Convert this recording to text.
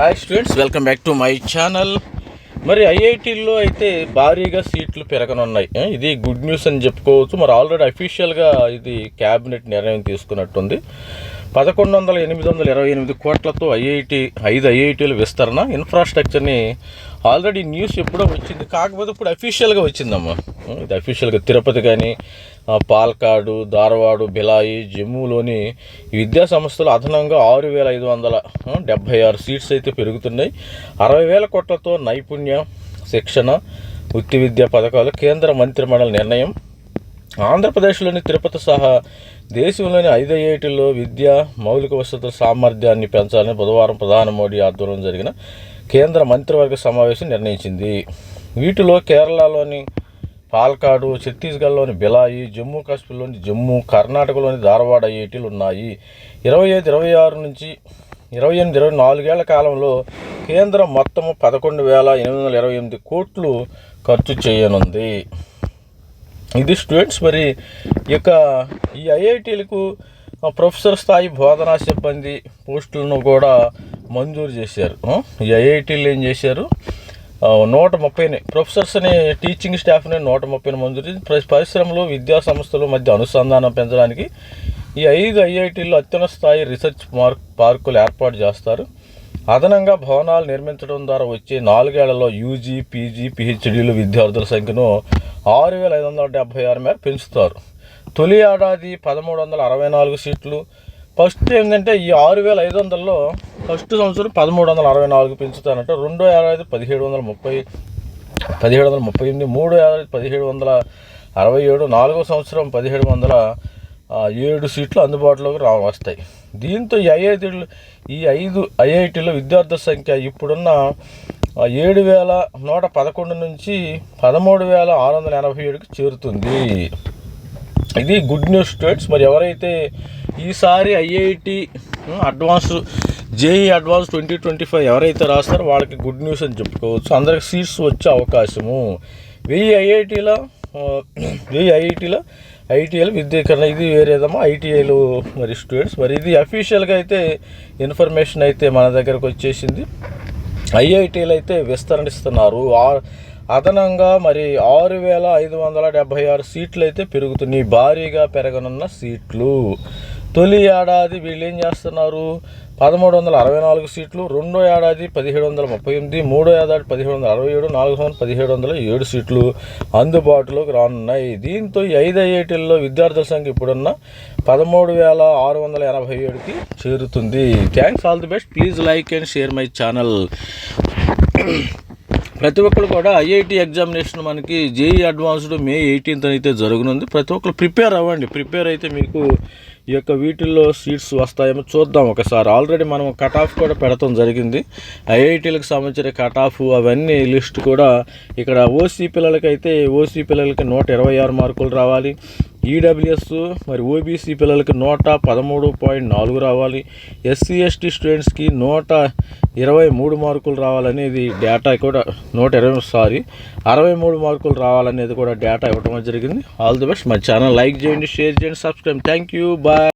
Hi students welcome back to my channel మరి ఐఐటీల్లో అయితే భారీగా సీట్లు పెరగనున్నాయి. ఇది గుడ్ న్యూస్ అని చెప్పుకోవచ్చు. మరి ఆల్రెడీ అఫీషియల్గా ఇది క్యాబినెట్ నిర్ణయం తీసుకున్నట్టుంది. పదకొండు వందల ఎనిమిది వందల ఇరవై ఎనిమిది కోట్లతో ఐఐటి ఐదు ఐఐటీల విస్తరణ ఇన్ఫ్రాస్ట్రక్చర్ని ఆల్రెడీ న్యూస్ ఎప్పుడో వచ్చింది. కాకపోతే ఇప్పుడు అఫీషియల్గా వచ్చిందమ్మా. ఇది అఫీషియల్గా తిరుపతి కానీ పాలకాడు ధారవాడు బిలాయి జమ్మూలోని విద్యా సంస్థలు అదనంగా ఆరు వేల ఐదు వందల డెబ్భై ఆరు సీట్స్ అయితే పెరుగుతున్నాయి. అరవై వేల కోట్లతో నైపుణ్య శిక్షణ వృత్తి విద్యా పథకాలు కేంద్ర మంత్రిమండలి నిర్ణయం. ఆంధ్రప్రదేశ్లోని తిరుపతి సహా దేశంలోని ఐదు ఐఐటీల్లో విద్యా మౌలిక వసతుల సామర్థ్యాన్ని పెంచాలని బుధవారం ప్రధాని మోడీ ఆధ్వర్యంలో జరిగిన కేంద్ర మంత్రివర్గ సమావేశం నిర్ణయించింది. వీటిలో కేరళలోని పాల్కాడు ఛత్తీస్గఢ్లోని బిలాయి జమ్మూ కాశ్మీర్లోని జమ్మూ కర్ణాటకలోని ధారవాడ ఐఐటీలు ఉన్నాయి. ఇరవై ఐదు ఇరవై ఆరు నుంచి ఇరవై ఎనిమిది ఇరవై నాలుగేళ్ళ కాలంలో కేంద్రం మొత్తం పదకొండు వేల ఎనిమిది వందల ఇరవై ఎనిమిది కోట్లు ఖర్చు చేయనుంది. ఇది స్టూడెంట్స్ మరి ఇక ఈ ఐఐటీలకు ప్రొఫెసర్ స్థాయి బోధనా సిబ్బంది పోస్టులను కూడా మంజూరు చేశారు. ఈ ఐఐటీలు ఏం చేశారు? నూట ముప్పైని. ప్రొఫెసర్స్ని టీచింగ్ స్టాఫ్ని నూట ముప్పై మంజూరి పరిశ్రమలు విద్యా సంస్థలు మధ్య అనుసంధానం పెంచడానికి ఈ ఐదు ఐఐటీల్లో అత్యున్నత స్థాయి రీసెర్చ్ మార్క్ పార్కులు ఏర్పాటు చేస్తారు. అదనంగా భవనాలు నిర్మించడం ద్వారా వచ్చే నాలుగేళ్ళలో యూజీ పీజీ పిహెచ్డీలు విద్యార్థుల సంఖ్యను ఆరు వేల ఐదు వందల డెబ్బై ఆరు మేర పెంచుతారు. తొలి ఏడాది పదమూడు వందల అరవై నాలుగు సీట్లు. ఫస్ట్ ఏంటంటే ఈ ఆరు వేల ఐదు వందల్లో ఫస్ట్ సంవత్సరం పదమూడు వందల అరవై నాలుగు పెంచుతానంట రెండో ఏడాది పదిహేడు వందల ముప్పై పదిహేడు వందల ముప్పై ఎనిమిది మూడో ఏడాది పదిహేడు వందల అరవై ఏడు నాలుగో సంవత్సరం పదిహేడు వందల ఏడు సీట్లు అందుబాటులోకి రా వస్తాయి. దీంతో ఈ ఐఐటీలు ఈ ఐదు ఐఐటీలో విద్యార్థుల సంఖ్య ఇప్పుడున్న ఏడు వేల నూట పదకొండు నుంచి పదమూడు వేల ఆరు వందల ఎనభై ఏడుకి చేరుతుంది. ఇది గుడ్ న్యూస్ స్టూడెంట్స్ మరి ఎవరైతే ఈసారి IIT advance JEE advance twenty twenty five ఎవరైతే రాస్తారో వాళ్ళకి గుడ్ న్యూస్ అని చెప్పుకోవచ్చు. అందరికి సీట్స్ వచ్చే అవకాశము. వెయ్యి ఐఐటీలో వెయ్యి ఐఐటీలో ఐటీఐలు విద్యీకరణ. ఇది వేరేదమ్మా ఐటీఐలు మరి స్టూడెంట్స్. మరి ఇది అఫీషియల్గా అయితే ఇన్ఫర్మేషన్ అయితే మన దగ్గరకు వచ్చేసింది. ఐఐటీలు అయితే విస్తరణిస్తున్నారు. అదనంగా మరి ఆరు వేల ఐదు వందల డెబ్భై ఆరు సీట్లు అయితే పెరుగుతున్నాయి. భారీగా పెరగనున్న సీట్లు. తొలి ఏడాది వీళ్ళు ఏం చేస్తున్నారు? పదమూడు వందల అరవై నాలుగు సీట్లు రెండో ఏడాది పదిహేడు వందల ముప్పై ఎనిమిది మూడో ఏడాది పదిహేడు వందల అరవై ఏడు నాలుగు వందల పదిహేడు వందల ఏడు సీట్లు అందుబాటులోకి రానున్నాయి. దీంతో ఈ ఐదు ఐఐటీల్లో విద్యార్థుల సంఖ్య ఇప్పుడున్న పదమూడు వేల ఆరు వందల ఎనభై ఏడుకి చేరుతుంది. Thanks all the best please like and share my channel ప్రతి ఒక్కరు కూడా ఐఐటి ఎగ్జామినేషన్ మనకి జేఈ అడ్వాన్స్డ్ మే ఎయిటీన్త్ అయితే జరగనుంది. ప్రతి ఒక్కరు ప్రిపేర్ అవ్వండి. ప్రిపేర్ అయితే మీకు ఈ యొక్క వీటిల్లో సీట్స్ వస్తాయేమో చూద్దాం ఒకసారి. ఆల్రెడీ మనం కట్ ఆఫ్ కూడా పెడతాం జరిగింది. ఐఐటీలకు సంబంధించిన కట్ ఆఫ్ అవన్నీ లిస్ట్ కూడా ఇక్కడ ఓసీ పిల్లలకైతే ఓసీ పిల్లలకి నూట ఇరవై ఆరు మార్కులు రావాలి. ఈడబ్ల్యూఎస్ మరి ఓబీసీ పిల్లలకి నూట పదమూడు పాయింట్ నాలుగు రావాలి. ఎస్సీ ఎస్టీ స్టూడెంట్స్కి నూట ఇరవై మూడు మార్కులు రావాలనేది డేటా కూడా నూట ఇరవై సారీ అరవై మూడు మార్కులు రావాలనేది కూడా డేటా ఇవ్వడం జరిగింది. All the best. మా ఛానల్ లైక్ చేయండి షేర్ చేయండి సబ్స్క్రైబ్. Thank you. బాయ్.